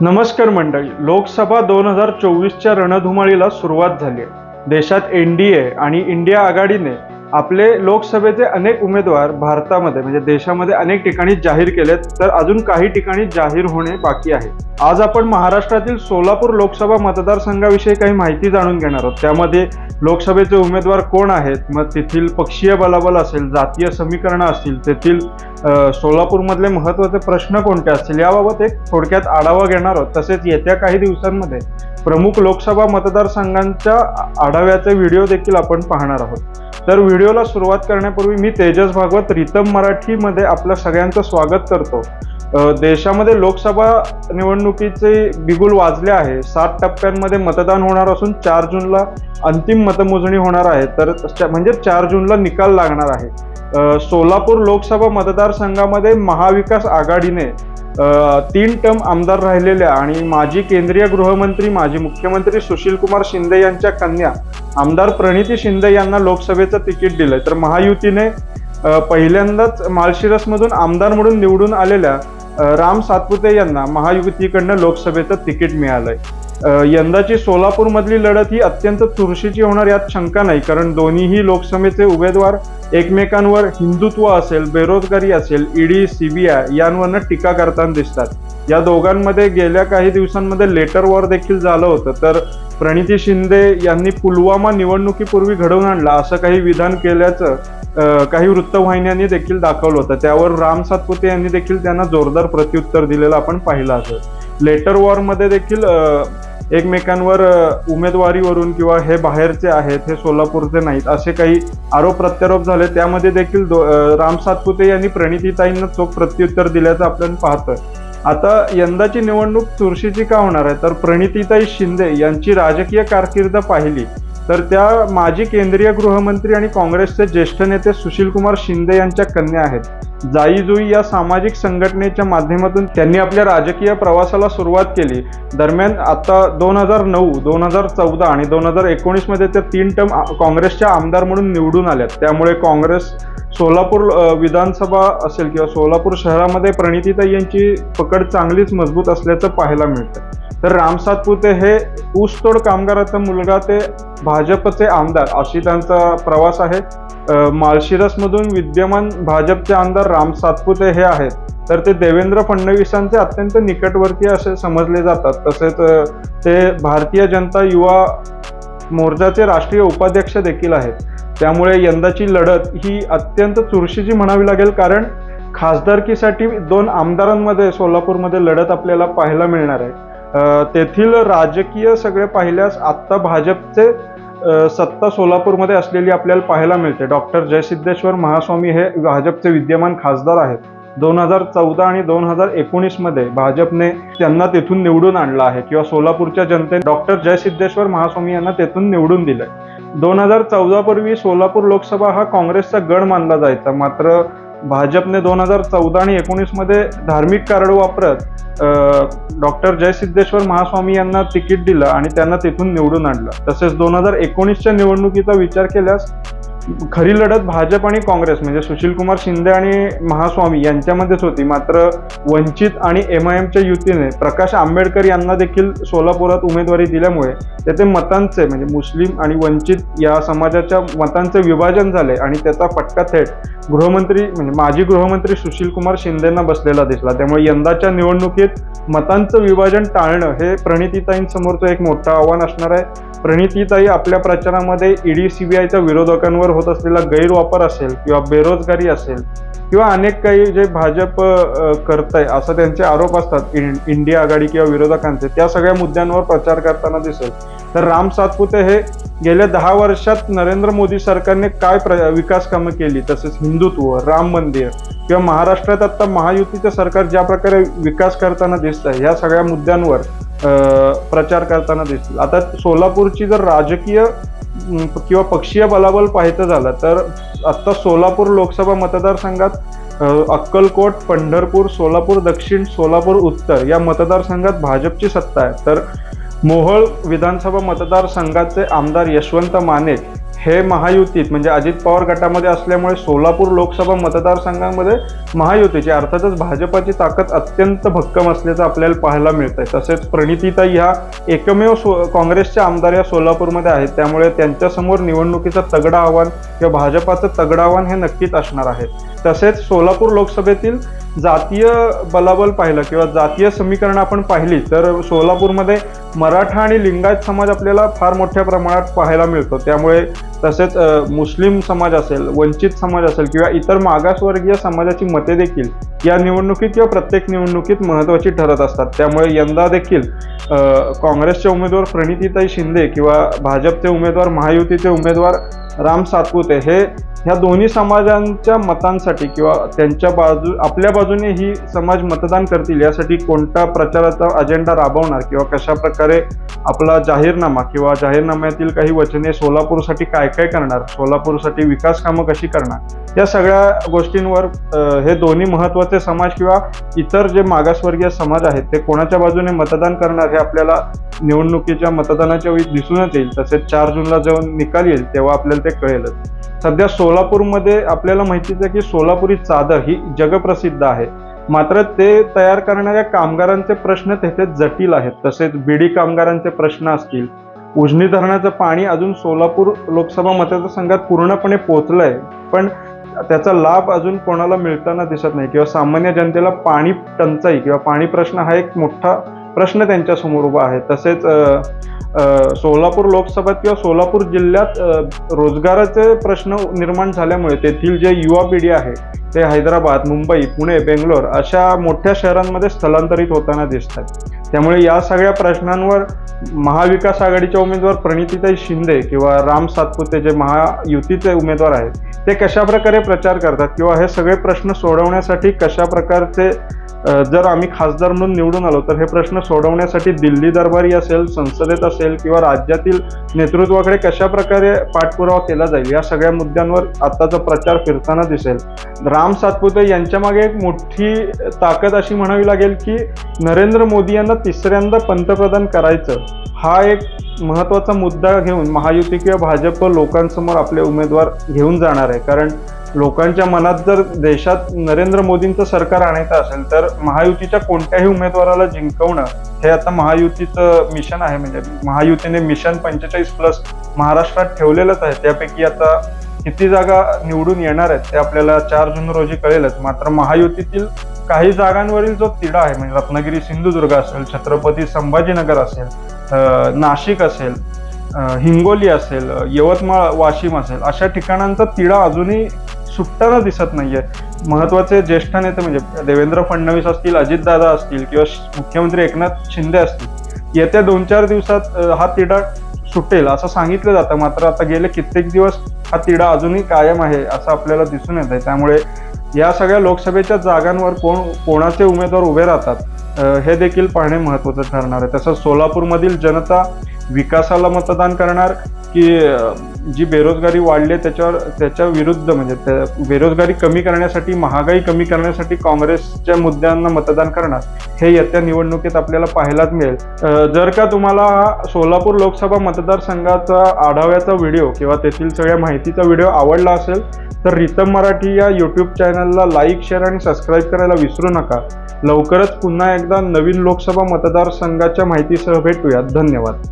नमस्कार मंडळी लोकसभा दोन हजार चोवीसच्या रणधुमाळीला सुरुवात झाली आहे. देशात एन डी ए आणि इंडिया आघाडीने आपले लोकसभेचे अनेक उमेदवार भारतामध्ये म्हणजे देशामध्ये अनेक ठिकाणी जाहीर केलेत तर अजून काही ठिकाणी जाहीर होणे बाकी आहे. आज आपण महाराष्ट्रातील सोलापूर लोकसभा मतदारसंघाविषयी काही माहिती जाणून घेणार आहोत. त्यामध्ये लोकसभेचे उमेदवार कोण आहेत? मग तेथील पक्षीय बलाबल असेल जातीय समीकरणं असतील तेथील सोलापूरमधले महत्त्वाचे प्रश्न कोणते असतील याबाबत एक थोडक्यात आढावा घेणार आहोत. तसेच येत्या काही दिवसांमध्ये प्रमुख लोकसभा मतदारसंघांच्या आढाव्याचे व्हिडिओ देखील आपण पाहणार आहोत. तर व्हिडिओला सुरुवात करण्यापूर्वी मी तेजस भागवत रितम मराठीमध्ये आपल्या सगळ्यांचं स्वागत करतो. देशामध्ये लोकसभा निवडणुकीचे बिगुल वाजले आहे. सात टप्प्यांमध्ये मतदान होणार असून चार जूनला अंतिम मतमोजणी होणार आहे. तर म्हणजे चार जूनला निकाल लागणार आहे. सोलापूर लोकसभा मतदारसंघामध्ये महाविकास आघाडीने तीन टर्म आमदार राहिलेल्या आणि माजी केंद्रीय गृहमंत्री माजी मुख्यमंत्री सुशीलकुमार शिंदे यांच्या कन्या आमदार प्रणिती शिंदे यांना लोकसभेचं तिकीट दिलं तर महायुतीने पहिल्यांदाच माळशिरसमधून आमदार म्हणून निवडून आलेल्या राम सातपुते यांना महायुतीकडनं लोकसभेचं तिकीट मिळालंय. आहे यंदाची सोलापूरमधली लढत ही अत्यंत चुरशीची होणार यात शंका नाही कारण दोन्हीही लोकसभेचे उमेदवार एकमेकांवर हिंदुत्व असेल बेरोजगारी असेल ईडी सीबीआय यांवरनं टीका करताना दिसतात. या दोघांमध्ये गेल्या काही दिवसांमध्ये लेटर वॉर देखील झालं होतं तर प्रणिती शिंदे यांनी पुलवामा निवडणुकीपूर्वी घडवून आणला असं काही विधान केल्याचं काही वृत्तवाहिन्यांनी देखील दाखवलं होतं. त्यावर राम सातपुते यांनी देखील त्यांना जोरदार प्रत्युत्तर दिलेलं आपण पाहिलं असं लेटर वॉरमध्ये देखील एकमेकांवर उमेदवारीवरून किंवा हे बाहेरचे आहेत हे सोलापूरचे नाहीत असे काही आरोप प्रत्यारोप झाले. त्यामध्ये देखील दो- राम सातपुते यांनी प्रणितीताईंना चोख प्रत्युत्तर दिल्याचं आपण पाहतोय. आता यंदाची निवडणूक चुरशीची का होणार आहे? तर प्रणितीताई शिंदे यांची राजकीय कारकीर्द पाहिली. तर त्या माजी केंद्रीय गृहमंत्री आणि काँग्रेसचे ज्येष्ठ नेते सुशीलकुमार शिंदे यांच्या कन्या आहेत. जाई जुई या सामाजिक संघटनेच्या माध्यमातून त्यांनी आपल्या राजकीय प्रवासाला सुरुवात केली. दरम्यान आता दोन हजार नऊ दोन हजार चौदा आणि दोन हजार एकोणीसमध्ये त्या तीन टर्म काँग्रेसच्या आमदार म्हणून निवडून आल्यात. त्यामुळे काँग्रेस सोलापूर विधानसभा असेल किंवा सोलापूर शहरामध्ये प्रणितीताई यांची पकड चांगलीच मजबूत असल्याचं पाहायला मिळतं. तर राम सातपुते हे ऊसतोड कामगाराचा मुलगा ते भाजपचे आमदार. अशी त्यांचा प्रवास आहे. माळशिरसमधून विद्यमान भाजपचे आमदार राम सातपुते हे आहेत. तर ते देवेंद्र फडणवीसांचे अत्यंत निकटवर्तीय असे समजले जातात. तसेच ते भारतीय जनता युवा मोर्चाचे राष्ट्रीय उपाध्यक्ष देखील आहेत. त्यामुळे यंदाची लढत ही अत्यंत चुरशीची म्हणावी लागेल कारण खासदारकीसाठी दोन आमदारांमध्ये सोलापूरमध्ये लढत आपल्याला पाहायला मिळणार आहे. तेथील राजकीय सगळे पाहिल्यास आत्ता भाजपचे सत्ता सोलापूरमध्ये असलेली आपल्याला पाहायला मिळते. डॉक्टर जयसिद्धेश्वर महास्वामी हे भाजपचे विद्यमान खासदार आहेत. दोन हजार चौदा आणि दोन हजार एकोणीसमध्ये भाजपने त्यांना तेथून निवडून आणलं आहे किंवा सोलापूरच्या जनतेने डॉक्टर जयसिद्धेश्वर महास्वामी यांना तेथून निवडून दिलंय. दोन हजार चौदापूर्वी सोलापूर लोकसभा हा काँग्रेसचा गड मानला जायचा. मात्र भाजपने दोन हजार चौदा आणि एकोणीसमध्ये धार्मिक कार्ड वापरत डॉक्टर जयसिद्धेश्वर महास्वामी यांना तिकीट दिलं आणि त्यांना तिथून निवडून आणलं. तसेच दोन हजार एकोणीसच्या निवडणुकीचा विचार केल्यास खरी लढत भाजप आणि काँग्रेस म्हणजे सुशील कुमार शिंदे आणि महास्वामी यांच्यामध्येच होती. मात्र वंचित आणि एम आय एमच्या युतीने प्रकाश आंबेडकर यांना देखील सोलापुरात उमेदवारी दिल्यामुळे तेथे मतांचे म्हणजे मुस्लिम आणि वंचित या समाजाच्या मतांचे विभाजन झाले आणि त्याचा फटका थेट गृहमंत्री म्हणजे माजी गृहमंत्री सुशील कुमार बसलेला दिसला. त्यामुळे यंदाच्या निवडणुकीत मतांचं विभाजन टाळणं हे प्रणितीताईंसमोरचं एक मोठं आव्हान असणार आहे. प्रणितीताई आपल्या प्रचारामध्ये ईडी सीबीआयच्या विरोधकांवर होत असलेला गैरवापर असेल किंवा बेरोजगारी असेल किंवा अनेक काही जे भाजप अ, करतंय असं त्यांचे आरोप असतात इं इंडिया आघाडी किंवा विरोधकांचे त्या सगळ्या मुद्द्यांवर प्रचार करताना दिसेल तर राम सातपुते हे गेल्या दहा वर्षात नरेंद्र मोदी सरकारने काय प्र विकास कामं केली? तसेच हिंदुत्व राम मंदिर किंवा महाराष्ट्रात आता महायुतीचं सरकार ज्या प्रकारे विकास करताना दिसत आहे ह्या सगळ्या मुद्द्यांवर प्रचार करताना दिसतील. आता सोलापूरची जर राजकीय किंवा पक्षीय बलाबल पाहायचं झालं तर आत्ता सोलापूर लोकसभा मतदारसंघात अक्कलकोट पंढरपूर सोलापूर दक्षिण सोलापूर उत्तर या मतदारसंघात भाजपची सत्ता आहे. तर मोहोळ विधानसभा मतदारसंघाचे आमदार यशवंत माने हे महायुतीत म्हणजे अजित पवार गटामध्ये असल्यामुळे सोलापूर लोकसभा मतदारसंघामध्ये महायुतीची अर्थातच भाजपाची ताकद अत्यंत भक्कम असल्याचं आपल्याला पाहायला मिळतंय. तसेच प्रणितीताई ह्या एकमेव सो काँग्रेसच्या आमदार या सोलापूरमध्ये आहेत. त्यामुळे त्यांच्यासमोर निवडणुकीचं तगडं आव्हान किंवा भाजपाचं तगडं आव्हान हे नक्कीच असणार आहे. तसेच सोलापूर लोकसभेतील जातीय बलाबल पाहिलं किंवा जातीय समीकरण आपण पाहिली तर सोलापूरमध्ये मराठा आणि लिंगायत समाज आपल्याला फार मोठ्या प्रमाणात पाहायला मिळतो. त्यामुळे तसेच मुस्लिम समाज असेल वंचित समाज असेल किंवा इतर मागासवर्गीय समाजाची मते देखील या निवडणुकीत किंवा प्रत्येक निवडणुकीत महत्त्वाची ठरत असतात. त्यामुळे यंदा देखील काँग्रेसचे उमेदवार प्रणितीताई शिंदे किंवा भाजपचे उमेदवार महायुतीचे उमेदवार राम सातपुते हे ह्या दोन्ही समाजांच्या मतांसाठी किंवा त्यांच्या बाजू आपल्या बाजूने ही समाज मतदान करतील यासाठी कोणता प्रचाराचा अजेंडा राबवणार किंवा कशा प्रकारे आपला जाहीरनामा किंवा जाहीरनाम्यातील काही वचने सोलापूरसाठी काय काय करणार सोलापूरसाठी विकास कामं कशी करणार या सगळ्या गोष्टींवर हे दोन्ही महत्त्वाचे समाज किंवा इतर जे मागासवर्गीय समाज आहेत ते कोणाच्या बाजूने मतदान करणार हे आपल्याला निवडणुकीच्या मतदानाच्या वेळी दिसूनच येईल. तसेच चार जूनला जेव्हा निकाल येईल तेव्हा आपल्याला ते कळेलच. सध्या सोलापूरमध्ये आपल्याला माहितीच आहे की सोलापुरी चादर ही जगप्रसिद्ध आहे. मात्र ते तयार करणाऱ्या कामगारांचे प्रश्न तेथे जटिल आहेत. तसेच बीडी कामगारांचे प्रश्न असतील. उजनी धरणाचं पाणी अजून सोलापूर लोकसभा मतदारसंघात पूर्णपणे पोहोचलंय पण त्याचा लाभ अजून कोणाला मिळताना दिसत नाही किंवा सामान्य जनतेला पाणी टंचाई किंवा पाणी प्रश्न हा एक मोठा प्रश्न त्यांच्यासमोर उभा आहे. तसेच सोलापूर लोकसभेत किंवा सोलापूर जिल्ह्यात रोजगाराचे प्रश्न निर्माण झाल्यामुळे तेथील जे युवा पिढी आहे ते हैदराबाद मुंबई पुणे बेंगलोर अशा मोठ्या शहरांमध्ये स्थलांतरित होताना दिसतात. त्यामुळे या सगळ्या प्रश्नांवर महाविकास आघाडीच्या उमेदवार प्रणितीताई शिंदे किंवा राम सातपुते जे महायुतीचे उमेदवार आहेत ते कशा प्रकारे प्रचार करतात किंवा हे सगळे प्रश्न सोडवण्यासाठी कशा प्रकारचे जर आम्ही खासदार म्हणून निवडून आलो तर हे प्रश्न सोडवण्यासाठी दिल्ली दरबारी असेल संसदेत असेल किंवा राज्यातील नेतृत्वाकडे कशा प्रकारे पाठपुरावा केला जाईल या सगळ्या मुद्द्यांवर आत्ताचा प्रचार फिरताना दिसेल. राम सातपुते यांच्यामागे एक मोठी ताकद अशी म्हणावी लागेल की नरेंद्र मोदी यांना तिसऱ्यांदा पंतप्रधान करायचं हा एक महत्त्वाचा मुद्दा घेऊन महायुती किंवा भाजप लोकांसमोर आपले उमेदवार घेऊन जाणार आहे. कारण लोकांच्या मनात जर देशात नरेंद्र मोदींचं सरकार आणायचं असेल तर महायुतीच्या कोणत्याही उमेदवाराला जिंकवणं हे आता महायुतीचं मिशन आहे. म्हणजे महायुतीने मिशन पंचेचाळीस प्लस महाराष्ट्रात ठेवलेलंच आहे. त्यापैकी आता किती जागा निवडून येणार आहेत ते आपल्याला चार जून रोजी कळेलच. मात्र महायुतीतील काही जागांवरील जो तिढा आहे म्हणजे रत्नागिरी सिंधुदुर्ग असेल छत्रपती संभाजीनगर असेल नाशिक असेल हिंगोली असेल यवतमाळ वाशिम असेल अशा ठिकाणांचा तिढा अजूनही सुटताना दिसत नाहीये. महत्त्वाचे ज्येष्ठ नेते म्हणजे देवेंद्र फडणवीस असतील अजितदादा असतील किंवा मुख्यमंत्री एकनाथ शिंदे असतील येत्या दोन चार दिवसात हा तिढा सुटेल असं सांगितलं जातं. मात्र आता गेले कित्येक दिवस हा तिढा अजूनही कायम आहे असं आपल्याला दिसून येत आहे त्यामुळे या सगळ्या लोकसभेच्या जागांवर कोण कोणाचे उमेदवार उभे राहतात हे देखील पाहणे महत्त्वाचं ठरणार आहे. तसंच सोलापूरमधील जनता विकासाला मतदान करणार की जी बेरोजगारी वाढली आहे त्याच्यावर त्याच्या विरुद्ध म्हणजे त्या बेरोजगारी कमी करण्यासाठी महागाई कमी करण्यासाठी काँग्रेसच्या मुद्द्यांना मतदान करणार हे येत्या निवडणुकीत आपल्याला पाहायलाच मिळेल. जर का तुम्हाला हा सोलापूर लोकसभा मतदारसंघाचा आढाव्याचा व्हिडिओ किंवा तेथील सगळ्या माहितीचा व्हिडिओ आवडला असेल तर रितम मराठी या यूट्यूब चॅनलला लाईक शेअर आणि सबस्क्राईब करायला विसरू नका. लवकरच पुन्हा एकदा नवीन लोकसभा मतदारसंघाच्या माहितीसह भेटूयात. धन्यवाद.